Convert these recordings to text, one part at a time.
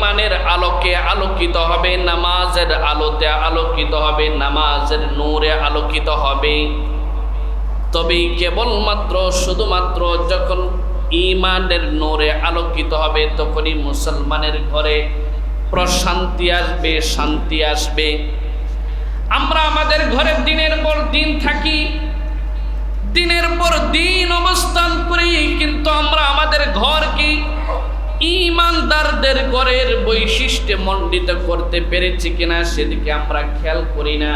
ইমানের আলোকে আলোকিত হবে, নামাজের আলোতে আলোকিত হবে, নামাজের নূরে আলোকিত হবে। তবেই কেবলমাত্র, শুধুমাত্র যখন ইমানের নূরে আলোকিত হবে, তখনই মুসলমানের ঘরে প্রশান্তি আসবে, শান্তি আসবে। আমরা আমাদের ঘরে দিনের পর দিন থাকি, দিনের পর দিন অবস্থান করি, কিন্তু আমরা আমাদের ঘরকে ইমানদারদের ঘরের বৈশিষ্ট্যে মণ্ডিত করতে পেরেছি কিনা সেদিকে আমরা খেয়াল করি না।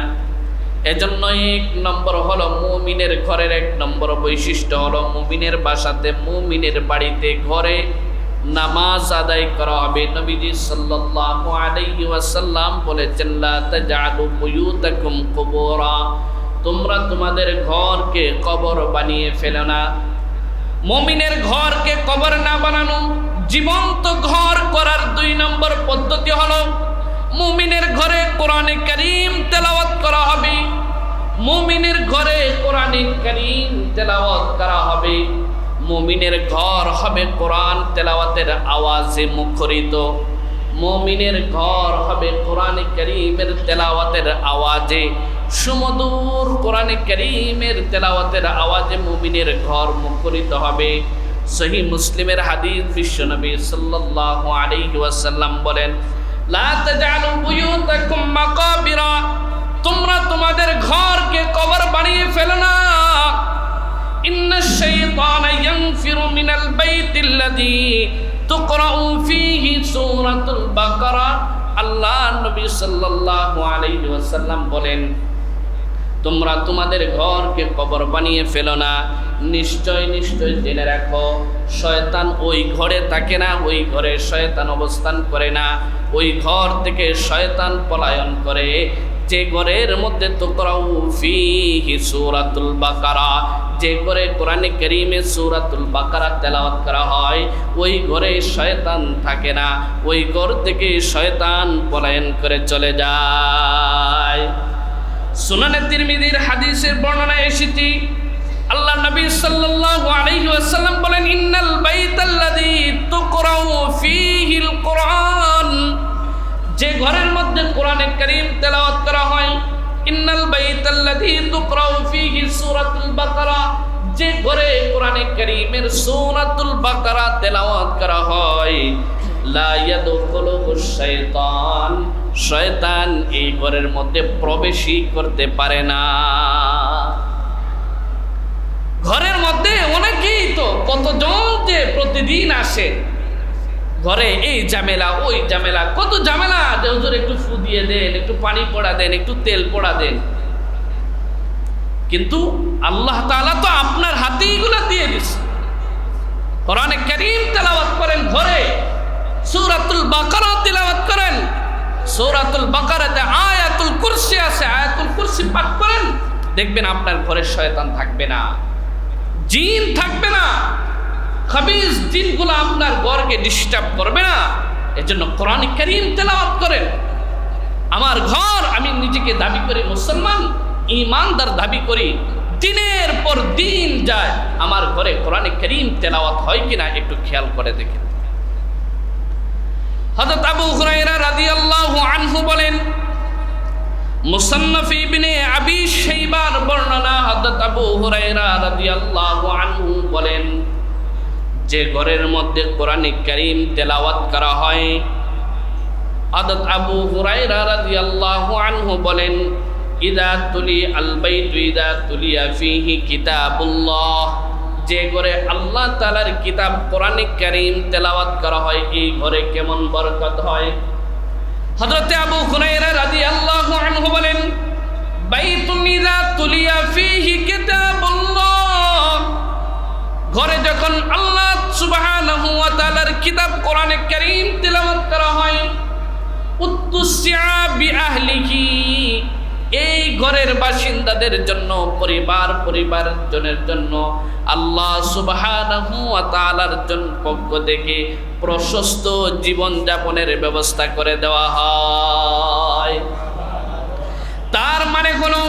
এজন্য এক নম্বর হলো মুমিনের ঘরের এক নম্বর বৈশিষ্ট্য হলো মুমিনের বাসাতে মুমিনের বাড়িতে ঘরে নামাজ আদায় করা হবে। নবীজি সাল্লাল্লাহু আলাইহি ওয়াসাল্লাম বলেছেন, লা তাজআলু বুয়ুতাকুম কুবুরা। তোমরা তোমাদের ঘরকে কবর বানিয়ে ফেলো না। মমিনের ঘরকে কবর না বানানো জীবন্ত ঘর করার দুই নম্বর পদ্ধতি হলো, মুমিনের ঘরে কোরআনে করিম তেলাওয়াত করা হবে। মুমিনের ঘরে কোরআনে করিম তেলাওয়াত করা হবে। মুমিনের ঘর হবে কোরআন তেলাওয়াতের আওয়াজে মুখরিত। মুমিনের ঘর হবে কোরআনে করিমের তেলাওয়াতের আওয়াজে। সুমধুর কোরআনে করিমের তেলাওয়াতের আওয়াজে মুমিনের ঘর মুখরিত হবে। সহি মুসলিমের হাদিস বিশ্বনবী সাল্লাল্লাহু আলাইহি ওয়াসাল্লাম বলেন তোমরা তোমাদের ঘরকে কবর বানিয়ে ফেলো না। আল্লাহ নবী সাল্লাল্লাহু আলাইহি ওয়াসাল্লাম বলেন তোমরা তোমাদের ঘরকে কবর বানিয়ে ফেলো না। নিশ্চয় নিশ্চয় জেনে রাখো, শয়তান ওই ঘরে থাকে না, ওই ঘরে শয়তান অবস্থান করে না। ওই ঘর থেকে শয়তান পলায়ন করে। যে ঘরের মধ্যে ফিহি সূরাতুল বাকারা, যে ঘরে কোরআনে করিমে সূরাতুল বাকারা তেলাওয়াত করা হয়, ওই ঘরে শয়তান থাকে না। ওই ঘর থেকে শয়তান পলায়ন করে চলে যায়। সুনানে তিরমিজির হাদিসের বর্ণনা এসেছি, আল্লাহ নবী সাল্লাল্লাহু আলাইহি ওয়াসাল্লাম বলেন, ইন্নাল বাইতাল্লাযী তুকরাউ ফীহিল কোরআন। যে ঘরের মধ্যে কোরআনে কারীম তেলাওয়াত করা হয়, ইন্নাল বাইতাল্লাযী তুকরাউ ফীহি সূরাতুল বাকারা। যে ঘরে কোরআনে কারীমের সূরাতুল বাকারা তেলাওয়াত করা হয়, লা ইয়াদখুলুহু শাইতান। শয়তান এই ঘরের মধ্যে প্রবেশই করতে পারে না। ঘরের মধ্যে অনেকেই তো কতজন যে প্রতিদিন আসে, ঘরে এই ঝামেলা, ওই ঝামেলা, কত ঝামেলা, যে হুজুর একটু ফু দিয়ে দেন, একটু পানি পড়া দেন, একটু তেল পড়া দেন। কিন্তু আল্লাহ তাআলা তো আপনার হাতে এগুলো দিয়ে দিচ্ছে কোরআনে কারীম তেলাওয়াত করেন, ঘরে সূরাতুল বাকারা তেলাওয়াত করেন। সূরাতুল বাকারাতে আয়াতুল কুরসি আছে, আয়াতুল কুরসি পাঠ করেন, দেখবেন আপনার ঘরে শয়তান থাকবে না। জিন থাকবে না। খাবিজ জিনগুলো আপনার ঘরকে ডিস্টার্ব করবে না। এজন্য কোরআন কারীম তেলাওয়াত করেন। আমার ঘর আমি নিজেকে দাবি করি মুসলমান ইমানদার দাবি করি। দিনের পর দিন যায়, আমার ঘরে কোরআনে করিম তেলাওয়াত হয় কিনা একটু খেয়াল করে দেখেন। হযরত আবু হুরায়রা রাদিয়াল্লাহু আনহু বলেন, মুসান্নাফ ইবনে আবি শাইবার বর্ণনা হযরত আবু হুরায়রা রাদিয়াল্লাহু আনহু বলেন, যে ঘরের মধ্যে কোরআনে কারীম তেলাওয়াত করা হয়। হযরত আবু হুরায়রা রাদিয়াল্লাহু আনহু বলেন, ইদা তুলি আল বাইতু ইদা তুলিয়া ফিহি কিতাবুল্লাহ। যে ঘরে আল্লাহ তাআলার কিতাব, কোরআনে কারীম তেলাওয়াত করা হয়, এই ঘরে কেমন বরকত হয়? হযরতে আবু হুরায়রা রাদিয়াল্লাহু আনহু বলেন বাইতুন ইদা তুলিয়া ফিহি কিতাবুল্লাহ। ঘরে যখন আল্লাহ সুবহানাহু ওয়া তাআলার কিতাব, কোরআনে কারীম তেলাওয়াত করা হয়, উত্তুসিয়া বিআহলিহি। এই ঘরের বাসিন্দাদের জন্য, পরিবার পরিবার জনের জন্য আল্লাহ তাআলার জন্য পক্ষ থেকে প্রশস্ত জীবন যাপনের ব্যবস্থা করে দেওয়া হয়। তার মানে হলো,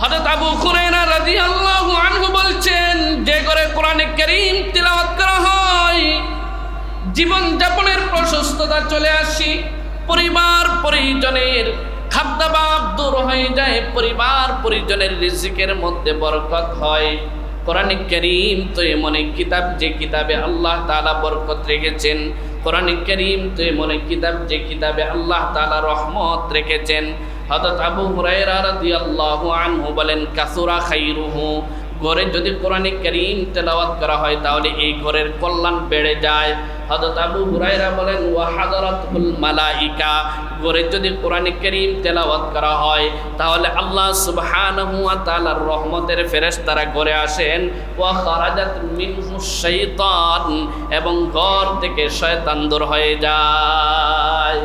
হযরত আবু হুরায়রা রাদিয়াল্লাহু আনহু বলছেন, যে ঘরে কোরআনে কারীম তিলাওয়াত করা হয়, জীবনযাপনের প্রশস্ততা চলে আসি, পরিবার পরিজনের খাদ্যাভাব দূর হয়ে যায়, পরিবার পরিজনের রিজিকের মধ্যে বরকত হয়। কোরআন করিম তো এমন কিতাব, যে কিতাবে আল্লাহ তাআলা বরকত রেখেছেন। কোরআন করিম তো এমন কিতাব, যে কিতাবে আল্লাহ তাআলা রহমত রেখেছেন। হযরত আবু হুরায়রা রাদিয়াল্লাহু আনহু বলেন, কাসুরা খাইরুহু। ঘরে যদি কোরআনে করিম তেলাওয়াত করা হয়, তাহলে এই ঘরের কল্যাণ বেড়ে যায়। হযরত আবু হুরায়রা বলেন, ওয়া হাদারাতুল মালাইকা ঘরে যদি কোরআনে করিম তেলাওয়াত করা হয়, তাহলে আল্লাহ সুবহানাহু ওয়া তাআলার রহমতের ফেরেশতারা ঘরে আসেন, ওয়া খারাজাত মিনহু শাইতান এবং ঘর থেকে শয়তান দূর হয়ে যায়।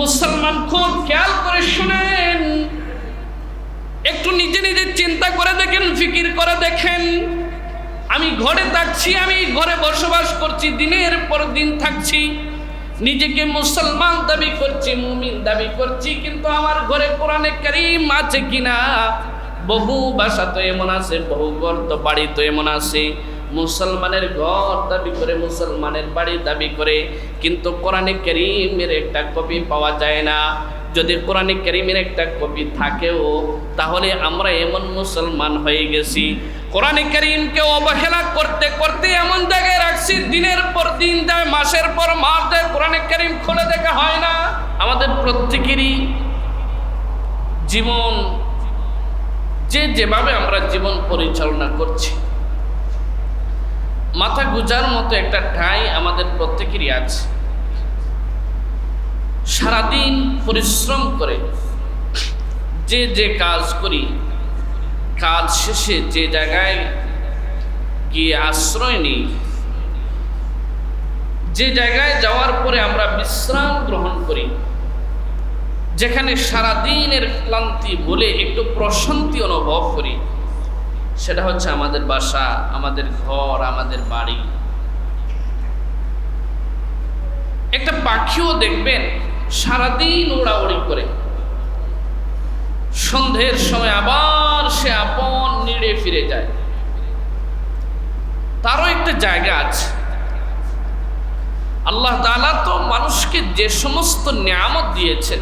মুসলমান খুব খেয়াল করে শুনেন। একটু নিজে নিজে চিন্তা করে দেখেন, ফিকির করে দেখেন। আমি ঘরে থাকছি, আমি ঘরে বসবাস করছি, দিনের পর দিন থাকছি। নিজেকে মুসলমান দাবি করছি, মুমিন দাবি করছি, কিন্তু আমার ঘরে কোরআনে কারিম আছে কিনা? বহু বাসা তো এমন আছে, বহু ঘর তো বাড়ি তো এমন আছে। মুসলমানের ঘর দাবি করে, মুসলমানের বাড়ি দাবি করে, কিন্তু কোরআনে কারিমের একটা কপি পাওয়া যায় না। যদি কোরআনে কারিমের একটা কপি থাকেও, তাহলে আমরা এমন মুসলমান হয়ে গেছি। কোরআনে কারিমকে অবহেলা করতে করতে এমন জায়গায় রাখছি, দিনের পর দিন যায়, মাসের পর মাস দেয় কোরআনে কারিম খুলে দেখা হয় না। আমাদের প্রত্যেকেরই জীবন যে যেভাবে আমরা জীবন পরিচালনা করছি, মাথা গুজার মতো একটা ঠাঁই আমাদের প্রত্যেকেরই আছে। সারাদিন পরিশ্রম করে যে যে কাজ করি কাজ শেষে যে জায়গায় গিয়ে আশ্রয় নিই, যে জায়গায় যাওয়ার পরে আমরা বিশ্রাম গ্রহণ করি, যেখানে সারাদিনের ক্লান্তি বলে একটু প্রশান্তি অনুভব করি, সেটা হচ্ছে আমাদের বাসা, আমাদের ঘর, আমাদের বাড়ি। একটা পাখিও দেখবেন সারাদিন উড়াউড়ি করে। সন্ধ্যের সময় আবার সে আপন নিড়ে ফিরে যায়। তারও একটা জায়গা আছে। আল্লাহ তাআলা তো মানুষকে যে সমস্ত নিয়ামত দিয়েছেন,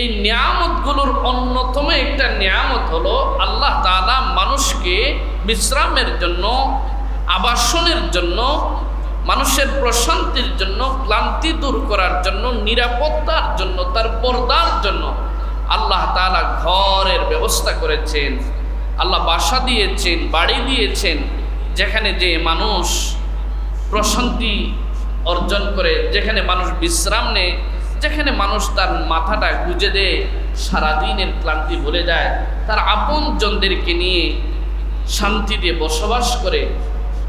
এই নিয়ামতগুলোর অন্যতম একটা নিয়ামত হলো আল্লাহ তাআলা মানুষকে বিশ্রামের জন্য, আবাসনের জন্য, মানুষের প্রশান্তির জন্য, ক্লান্তি দূর করার জন্য, নিরাপত্তার জন্য, তার পর্দার জন্য আল্লাহ তাআলা ঘরের ব্যবস্থা করেছেন। আল্লাহ বাসা দিয়েছেন, বাড়ি দিয়েছেন, যেখানে যে মানুষ প্রশান্তি অর্জন করে, যেখানে মানুষ বিশ্রাম নেয়, যেখানে মানুষ তার মাথাটা গুজে দেয়, সারাদিনের ক্লান্তি ভুলে যায়, তার আপন জনদেরকে নিয়ে শান্তি দিয়ে বসবাস করে।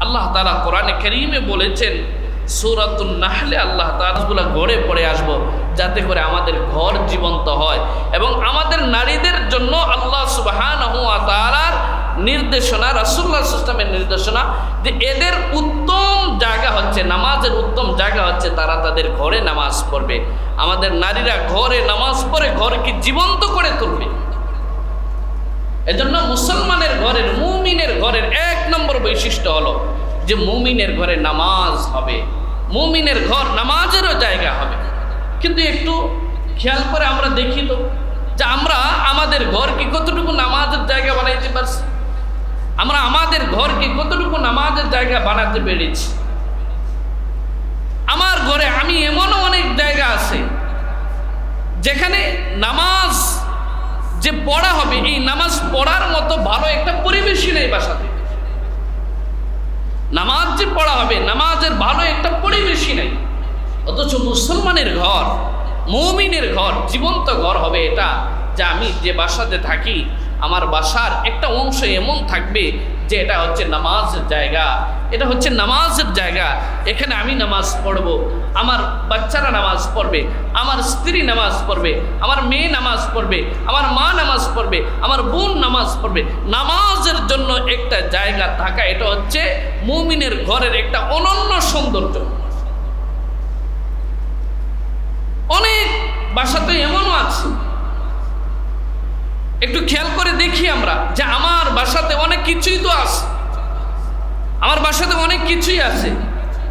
আল্লাহ তালা কোরআনে করিমে বলেছেন সৌরাতুল নাহলে আল্লাহ তালাগুলো ঘরে পড়ে আসব, যাতে করে আমাদের ঘর জীবন্ত হয়। এবং আমাদের নারীদের জন্য আল্লাহ সুবাহান নির্দেশনা রাসুল্লাহ ইসলামের নির্দেশনা, যে এদের উত্তম জায়গা হচ্ছে, নামাজের উত্তম জায়গা হচ্ছে, তারা তাদের ঘরে নামাজ পড়বে। আমাদের নারীরা ঘরে নামাজ পড়ে ঘরকে জীবন্ত করে তুলবে। এজন্য মুসলমানের ঘরের, মুমিনের ঘরের এক নম্বর বৈশিষ্ট্য হলো যে মুমিনের ঘরে নামাজ হবে, মুমিনের ঘর নামাজেরও জায়গা হবে। কিন্তু একটু খেয়াল করে আমরা দেখি তো, যে আমরা আমাদের ঘরকে কতটুকু নামাজের জায়গা বানাইতে পারছি? আমরা আমাদের ঘরকে কতটুকু নামাজের জায়গা বানাতে পেরেছি? আমার ঘরে আমি এমনও অনেক জায়গা আছে, যেখানে নামাজ যে পড়া হবে, এই নামাজ পড়ার মতো ভালো একটা পরিবেশই নেই বাসাতে। নামাজ যে পড়া হবে, নামাজের ভালো একটা পরিবেশই নাই। অথচ মুসলমানের ঘর, মৌমিনের ঘর, জীবন্ত ঘর হবে এটা যে আমি যে বাসাতে থাকি, আমার বাসার একটা অংশ এমন থাকবে যে এটা হচ্ছে নামাজের জায়গা, এটা হচ্ছে নামাজের জায়গা। এখানে আমি নামাজ পড়ব, আমার বাচ্চারা নামাজ পড়বে, আমার স্ত্রী নামাজ পড়বে, আমার মেয়ে নামাজ পড়বে, আমার মা নামাজ পড়বে, আমার বোন নামাজ পড়বে। নামাজের জন্য একটা জায়গা থাকা, এটা হচ্ছে মুমিনের ঘরের একটা অনন্য সৌন্দর্য। অনেক বাসাতে এমনও আছে। একটু খেয়াল করে দেখি আমরা যে আমার বাসাতে অনেক কিছুই তো আছে। আমার বাসাতে অনেক কিছুই আছে।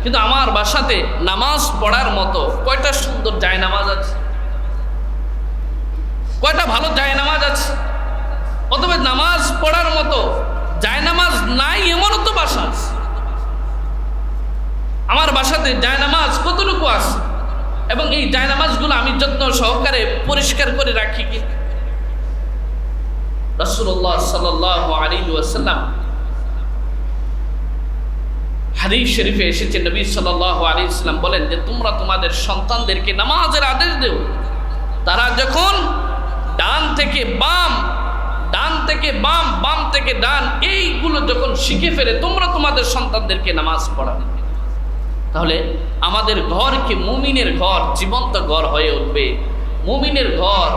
কিন্তু আমার বাসাতে নামাজ পড়ার মতো কয়টা সুন্দর যায় নামাজ আছে। কয়টা ভালো যায় নামাজ আছে। অথবা নামাজ পড়ার মতো যায় নামাজ নাই, এমনও তো বাসা আছে। আমার বাসাতে যায় নামাজ কতটুকু আছে? এবং এই যায় নামাজগুলো আমি যত্ন সহকারে পরিষ্কার করে রাখি কি? রসুল্লাহ সাল্লাহ আলী ওয়াসাল্লাম শরীফে এসেছে, নবী সাল্লাহ আলী বলেন যে, তোমরা তোমাদের সন্তানদেরকে নামাজের আদেশ দেও। তারা যখন ডান থেকে বাম, ডান থেকে বাম বাম থেকে ডান, এইগুলো যখন শিখে ফেলে, তোমরা তোমাদের সন্তানদেরকে নামাজ পড়াবে। তাহলে আমাদের ঘর কি মুমিনের ঘর, জীবন্ত ঘর হয়ে উঠবে। মুমিনের ঘর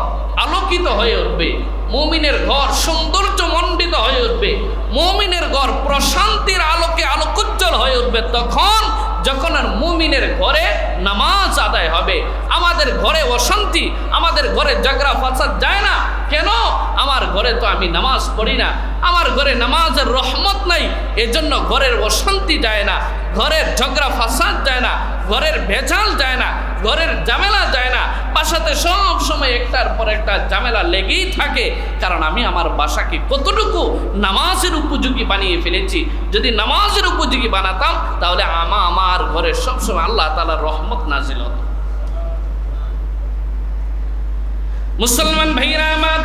আলোকিত হয়ে উঠবে। মুমিনের ঘর সৌন্দর্য মণ্ডিত হয়ে উঠবে। মুমিনের ঘর প্রশান্তির আলোকে আলোকোজ্জ্বল হয়ে উঠবে। তখন যখন আর মুমিনের ঘরে নামাজ আদায় হবে, আমাদের ঘরে অশান্তি, আমাদের ঘরে ঝগড়া ফাসাদ যায় না। কেন? আমার ঘরে তো আমি নামাজ পড়ি না। আমার ঘরে নামাজের রহমত নাই। এজন্য ঘরের অশান্তি যায় না। ঘরের ঝগড়া ফাসাদ যায় না, ঘরের ভেজাল যায় না, ঘরের ঝামেলা যায় না। বাসাতে সব সময় একটার পর একটা ঝামেলা লেগেই থাকে। কারণ আমি আমার বাসাকে কতটুকু নামাজের উপযোগী বানিয়ে ফেলেছি, যদি নামাজের উপযোগী বানাতাম, তাহলে আমা আমার ঘরে সবসময় আল্লাহ তালার রহমত নাজিল হতো। মুসলমান ভাইরা আমার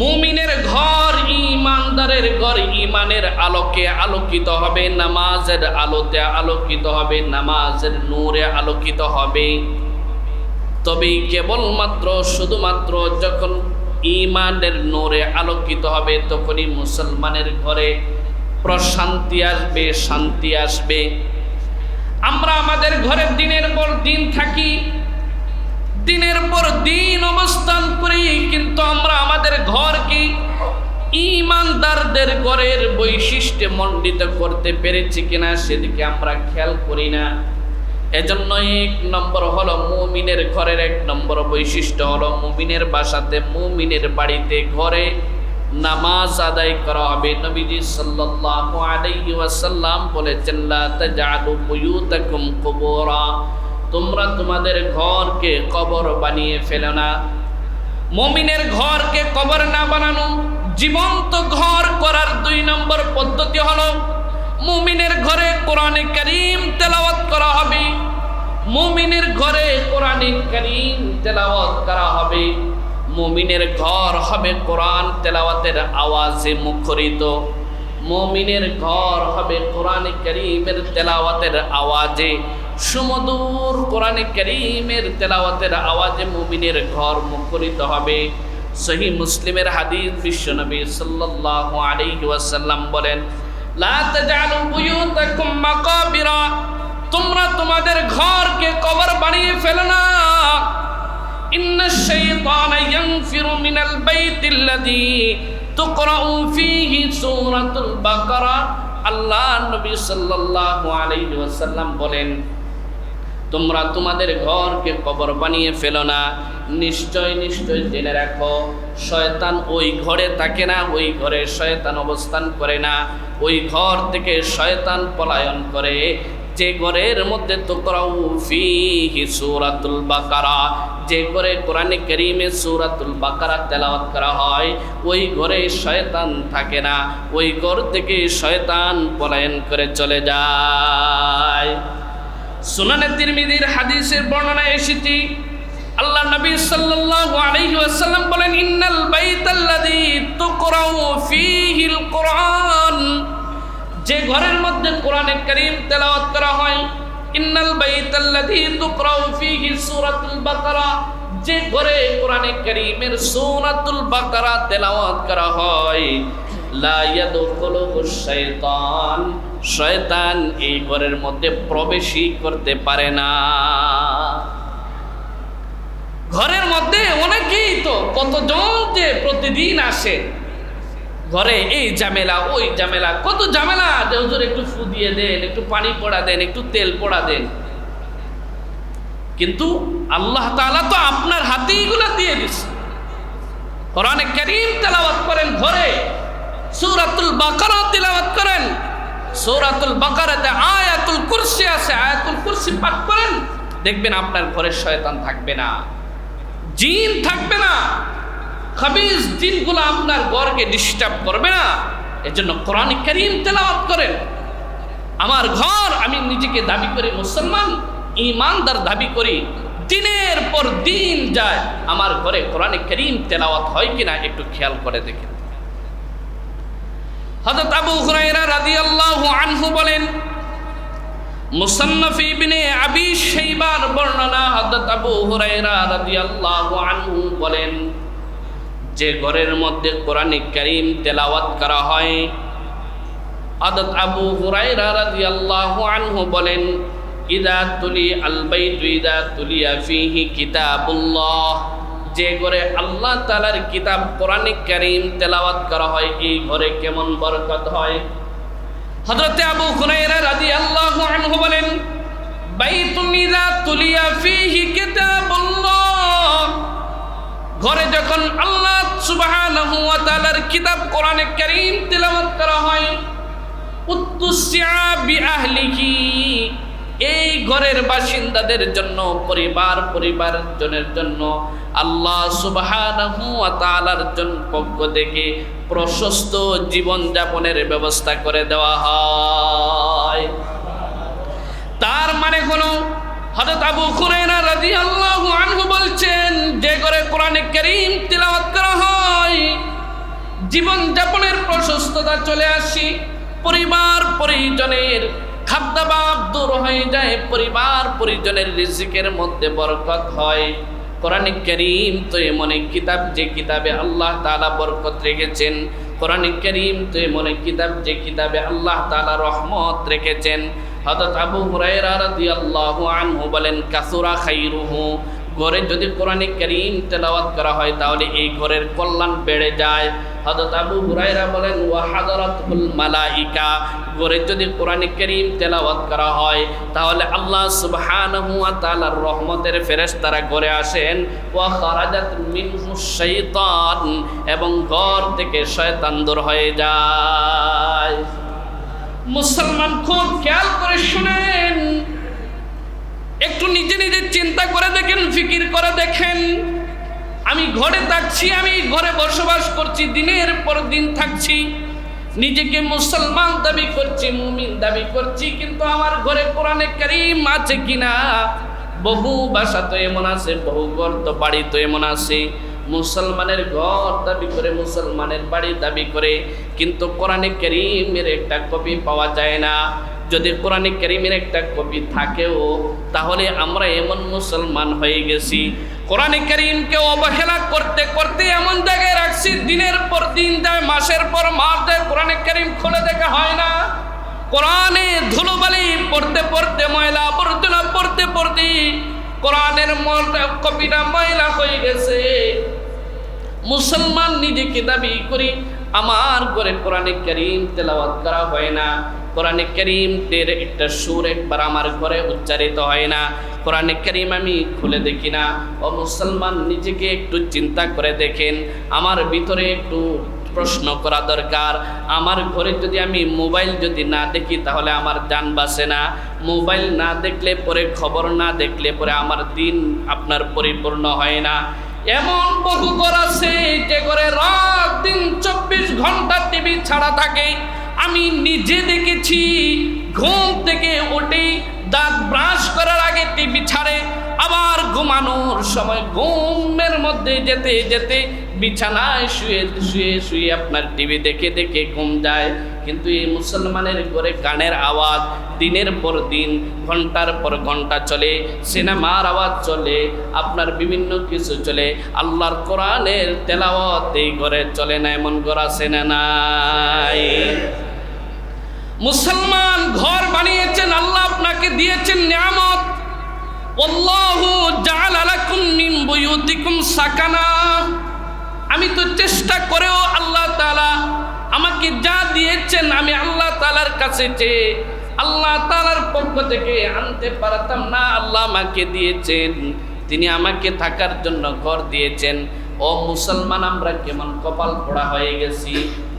মুমিনের ঘর ইমানদারের ঘর, ইমানের আলোকে আলোকিত হবে, নামাজের আলোতে আলোকিত হবে, নামাজের নূরে আলোকিত হবে। তবে কেবলমাত্র, শুধুমাত্র যখন ইমানের নূরে আলোকিত হবে, তখনই মুসলমানের ঘরে প্রশান্তি আসবে, শান্তি আসবে। আমরা আমাদের ঘরে দিনের পর দিন থাকি দিনের পর দিন অবস্থান করি, কিন্তু আমরা আমাদের ঘরকে ইমানদারদের ঘরের বৈশিষ্ট্যে মণ্ডিত করতে পেরেছি কিনা সেদিকে আমরা খেয়াল করি না। এজন্য এক নম্বর হলো মুমিনের ঘরের এক নম্বর বৈশিষ্ট্য হলো মুমিনের বাসাতে মুমিনের বাড়িতে ঘরে নামাজ আদায় করা হবে। নবীজি সাল্লাল্লাহু আলাইহি ওয়াসাল্লাম বলেছেন, লা তাজআলু বুয়ুতাকুম কুবুরা। তোমরা তোমাদের ঘরকে কবর বানিয়ে ফেলো না। মমিনের ঘরকে কবর না বানানো জীবন্ত ঘর করার দুই নম্বর পদ্ধতি হলো, মুমিনের ঘরে কোরআনে করিম তেলাওয়াত করা হবে। মুমিনের ঘরে কোরআনে করিম তেলাওয়াত করা হবে। মুমিনের ঘর হবে কোরআন তেলাওয়াতের আওয়াজে মুখরিত। মুমিনের ঘর হবে কোরআনে করিমের তেলাওয়াতের আওয়াজে সুমধুর কোরআনে করিমের তেলাওয়াতের আওয়াজে মুমিনের ঘর মুখরিত হবে। সহি মুসলিমের হাদিস বিশ্বনবী সাল্লাল্লাহু আলাইহি ওয়াসাল্লাম বলেন তোমরা তোমাদের ঘরকে কবর বানিয়ে ফেলো না। আল্লাহ নবী ওয়াসাল্লাম বলেন তোমরা তোমাদের ঘরকে কবর বানিয়ে ফেলো না। নিশ্চয় নিশ্চয় জেনে রাখো, শয়তান ওই ঘরে থাকে না, ওই ঘরে শয়তান অবস্থান করে না। ওই ঘর থেকে শয়তান পলায়ন করে। যে ঘরের মধ্যে তো ফিহি সূরাতুল বাকারা, যে ঘরে কোরআনে করিমে সূরাতুল বাকারা তেলাওয়াত করা হয়, ওই ঘরে শয়তান থাকে না। ওই ঘর থেকে শয়তান পলায়ন করে চলে যায়। সুনানে তিরমিজির হাদিসের বর্ণনা এসেছি, আল্লাহ নবী সাল্লাল্লাহু আলাইহি ওয়াসাল্লাম বলেন, ইন্নাল বাইতাল্লাযী তুকরাউ ফীহিল কোরআন। যে ঘরের মধ্যে কোরআনে কারীম তেলাওয়াত করা হয়, ইন্নাল বাইতাল্লাযী তুকরাউ ফীহি সূরাতুল বাকারা। যে ঘরে কোরআনে কারীমের সূরাতুল বাকারা তেলাওয়াত করা হয়, লা ইয়াদখুলুহু শাইতান। শয়তান এই ঘরের মধ্যে প্রবেশই করতে পারে না। ঘরের মধ্যে অনেকেই তো কতজন যে প্রতিদিন আসে, ঘরে এই ঝামেলা, ওই ঝামেলা, কত ঝামেলা, যে হুজুর একটু ফু দিয়ে দেন, একটু পানি পড়া দেন, একটু তেল পড়া দেন। কিন্তু আল্লাহ তাআলা তো আপনার হাতে এগুলা দিয়ে দিছে। কোরআনে কারীম তেলাওয়াত করেন, ঘরে সূরাতুল বাকারা তেলাওয়াত করেন। সৌরাতুল বাকারাতে আয়াতুল কুরসি আছে, আয়াতুল কুরসি পাঠ করেন, দেখবেন আপনার ঘরে শয়তান থাকবে না। জিন থাকবে না। খাবিজ জিনগুলো আপনার ঘরকে ডিস্টার্ব করবে না। এজন্য কোরআন কারীম তেলাওয়াত করেন। আমার ঘর আমি নিজেকে দাবি করি মুসলমান ইমানদার দাবি করি, দিনের পর দিন যায়। আমার ঘরে কোরআনে করিম তেলাওয়াত হয় কিনা একটু খেয়াল করে দেখেন। হযরত আবু হুরায়রা রাদিয়াল্লাহু আনহু বলেন, মুসান্নাফ ইবনে আবি শাইবার বর্ণনা হযরত আবু হুরায়রা রাদিয়াল্লাহু আনহু বলেন, যে ঘরের মধ্যে কোরআনে কারীম তেলাওয়াত করা হয়। হযরত আবু হুরায়রা রাদিয়াল্লাহু আনহু বলেন, ইদা তুলি আল বাইতু ইদা তুলিয়া ফিহি কিতাবুল্লাহ। যে ঘরে আল্লাহ তাআলার কিতাব, কোরআনে কারীম তেলাওয়াত করা হয়, এই ঘরে কেমন বরকত হয়? হযরতে আবু হুরায়রা রাদিয়াল্লাহু আনহু বলেন বাইতুন ইদা তুলিয়া ফিহি কিতাবুল্লাহ। ঘরে যখন আল্লাহ সুবহানাহু ওয়া তাআলার কিতাব, কোরআনে কারীম তেলাওয়াত করা হয়, উত্তুসিয়া বিআহলিহি। এই ঘরের বাসিন্দাদের জন্য, পরিবার পরিবার জনের জন্য আল্লাহ জন্য পক্ষ থেকে প্রশস্ত জীবন যাপনের ব্যবস্থা করে দেওয়া হয়। তার মানে হলো, হযরত আবু খুরাইরা রাদিয়াল্লাহু আনহু বলছেন, যে ঘরে কোরআনে কারীম তিলাওয়াত করা হয় জীবন যাপনের প্রশস্ততা চলে আসি, পরিবার পরিজনের খাদ্যাভাব দূর হয়ে যায়, পরিবার পরিজনের রিজিকের মধ্যে বরকত হয়। কোরআন করিম তো এমন এক কিতাব, যে কিতাবে আল্লাহ তাআলা বরকত রেখেছেন। কোরআন করিম তো এমন এক কিতাব, যে কিতাবে আল্লাহ তালা রহমত রেখেছেন। হযরত আবু হুরায়রা রাদিয়াল্লাহু আনহু বলেন, কাসুরা খাইরুহু। ঘরে যদি কোরআনে করিম তেলাওয়াত করা হয়, তাহলে এই ঘরের কল্যাণ বেড়ে যায়। হযরত আবু হুরায়রা বলেন, ওয়া হাদারাতুল মালাইকা ঘরে যদি কোরআনে করিম তেলাওয়াত করা হয়, তাহলে আল্লাহ সুবহানাহু ওয়া তাআলার রহমতের ফেরেশতারা ঘরে আসেন। ওয়া খারাজাত মিনহু শাইতান এবং ঘর থেকে শয়তান দূর হয়ে যায়। মুসলমান খুব খেয়াল করে শুনেন একটু নিজে নিজে চিন্তা করে দেখেন, ফিকির করে দেখেন। আমি ঘরে থাকছি, আমি ঘরে বসবাস করছি, দিনের পর দিন থাকছি। নিজেকে মুসলমান দাবি করছি, মুমিন দাবি করছি, কিন্তু আমার ঘরে কোরআনে কারিম আছে কিনা? বহু বাসা তো এমন আছে, বহু ঘর তো, বাড়ি তো এমন আছে। মুসলমানের ঘর দাবি করে, মুসলমানের বাড়ি দাবি করে, কিন্তু কোরআনে কারিমের একটা কপি পাওয়া যায় না। যদি কোরআনে কারিমের একটা কপি থাকেও, তাহলে আমরা এমন মুসলমান হয়ে গেছি। কোরআনে কারিমকে অবহেলা করতে করতে এমন জায়গায় রাখছি, দিনের পর দিন যায়, মাসের পর মাস যায়, কোরআনে কারিম খুলে দেখা হয় না। কোরআনে ধুলোবালি পড়তে পড়তে, ময়লা আবর্জনা পড়তে পড়তে, কোরআনের কপিটা ময়লা হয়ে গেছে। মুসলমান নিজেকে দাবি করি, আমার ঘরে কোরআনে করিম তেলাওয়াত করা হয় না। কোরআনে করিমের একটা সুর একবার আমার ঘরে উচ্চারিত হয় না। কোরআনে করিম আমি খুলে দেখি না। ও মুসলমান, নিজেকে একটু চিন্তা করে দেখেন। আমার ভিতরে একটু প্রশ্ন করা দরকার। আমার ঘরে যদি আমি মোবাইল যদি না দেখি, তাহলে আমার যান বাসে না। মোবাইল না দেখলে পরে, খবর না দেখলে পরে আমার দিন আপনার পরিপূর্ণ হয় না। এমন বহু ঘর আছে যে ঘরে রাত দিন চব্বিশ ঘণ্টা টিভি ছাড়া থাকে। আমি নিজে দেখেছি, ঘুম থেকে উঠে দাঁত ব্রাশ করার আগে টিভি ছাড়ে, আবার ঘুমানোর সময় ঘুমের মধ্যে যেতে যেতে বিছানায় শুয়ে শুয়ে শুয়ে আপনার টিভি দেখে দেখে ঘুম যায়। কিন্তু এই মুসলমানের ঘরে গানের আওয়াজ দিনের পর দিন, ঘণ্টার পর ঘণ্টা চলে, সিনেমার আওয়াজ চলে, আপনার বিভিন্ন কিছু চলে, আল্লাহর কোরআনের তেলাওয়াত এই ঘরে চলে না, এমন ঘর আছে না নাই? মুসলমান ঘর বানিয়েছেন, আল্লাহ আপনাকে দিয়েছেন নিয়ামত। সাকানা। আমি তো চেষ্টা করেও আল্লাহ তাআলা আমাকে যা দিয়েছেন, আমি আল্লাহ তাআলার কাছে চেয়ে আল্লাহ তাআলার পক্ষ থেকে আনতে পারতাম না, আল্লাহ আমাকে দিয়েছেন। তিনি আমাকে থাকার জন্য ঘর দিয়েছেন। ও মুসলমান, আমরা কেমন কপাল পোড়া হয়ে গেছি।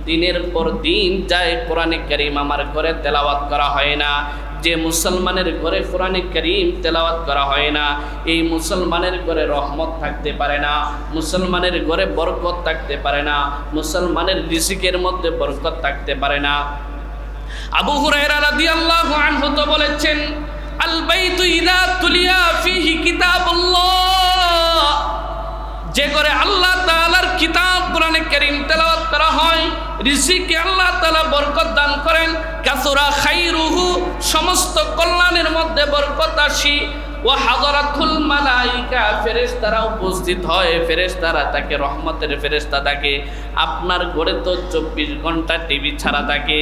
দিনের পর দিন যায় কোরআনে করিম আমার ঘরে তেলাওয়াত করা হয় না। যে মুসলমানের ঘরে কোরআনে করিম তেলাওয়াত করা হয় না, এই মুসলমানের ঘরে রহমত থাকতে পারে না, মুসলমানের ঘরে বরকত থাকতে পারে না, মুসলমানের রিসিকের মধ্যে বরকত থাকতে পারে না। আবু হুরায়রা রাদিয়াল্লাহু আনহু তো বলেছেন, আল বাইতু ইযা তুলিয়া ফিহি কিতাবুল্লাহ। যে করে আল্লাহ তাআলার কিতাব, কোরআনে কারীম তেলাওয়াত করা হয় ঋষিকে আল্লাহ তালা বরকত দান করেন। কাসুরা খাইরুহু, সমস্ত কল্যাণের মধ্যে বরকত আসি। ও হাজরাতুল মালাইকা, ফেরেশতারা উপস্থিত হয়, ফেরেশতারা তাকে রহমতের ফেরেশতা থাকে আপনার ঘরে তো চব্বিশ ঘণ্টা টিভি ছাড়া থাকে।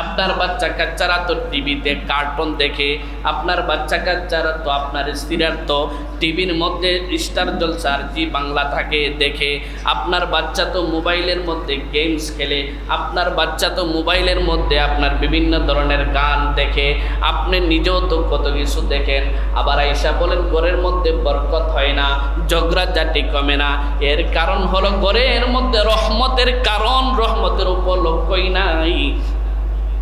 আপনার বাচ্চা কাচ্চারা তো টিভিতে কার্টুন দেখে, আপনার বাচ্চা কাচ্চারা তো আপনার স্ত্রীর তো টিভির মধ্যে স্টার জলসার জি বাংলা থাকে দেখে, আপনার বাচ্চা তো মোবাইলের মধ্যে গেমস খেলে, আপনার বাচ্চা তো মোবাইলের মধ্যে আপনার বিভিন্ন ধরনের গান দেখে, আপনি নিজেও তো কত কিছু দেখেন, আবার আইসা বলেন ঘরের মধ্যে বরকত হয় না জাতি কমে না, এর কারণ হলো ঘরের মধ্যে রহমতের কারণ, রহমতের উপলক্ষই নাই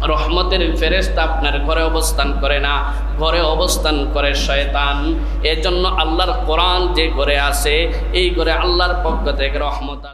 রহমতের ফেরেস্তা আপনার ঘরে অবস্থান করে না, ঘরে অবস্থান করে শয়তান। এজন্য আল্লাহর কোরআন যে ঘরে আছে, এই ঘরে আল্লাহর পক্ষ থেকে রহমত